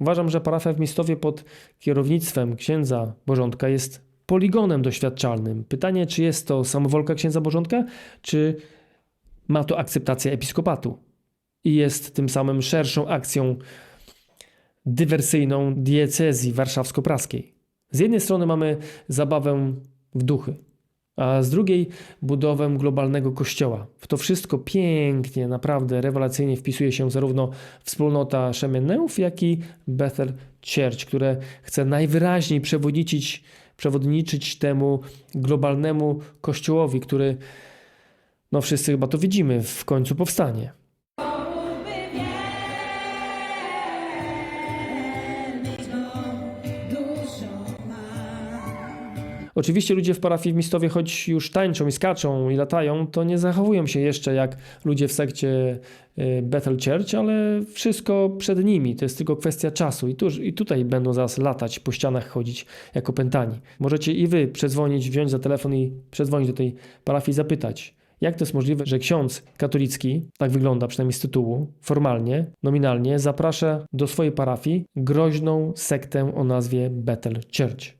Uważam, że parafia w Mistowie pod kierownictwem księdza Bożątka jest poligonem doświadczalnym. Pytanie, czy jest to samowolka księdza Bożątka, czy ma to akceptację episkopatu i jest tym samym szerszą akcją dywersyjną diecezji warszawsko-praskiej. Z jednej strony mamy zabawę w duchy, a z drugiej budowę globalnego kościoła. W to wszystko pięknie, naprawdę rewelacyjnie wpisuje się zarówno wspólnota Szemenneów, jak i Bethel Church, które chce najwyraźniej przewodniczyć, przewodniczyć temu globalnemu kościołowi, który, no wszyscy chyba to widzimy, w końcu powstanie. Oczywiście ludzie w parafii w Mistowie, choć już tańczą i skaczą i latają, to nie zachowują się jeszcze jak ludzie w sekcie y, Bethel Church, ale wszystko przed nimi. To jest tylko kwestia czasu i, tu, i tutaj będą zaraz latać, po ścianach chodzić jako pętani. Możecie i wy przedzwonić, wziąć za telefon i przedzwonić do tej parafii i zapytać, jak to jest możliwe, że ksiądz katolicki, tak wygląda przynajmniej z tytułu, formalnie, nominalnie, zaprasza do swojej parafii groźną sektę o nazwie Bethel Church.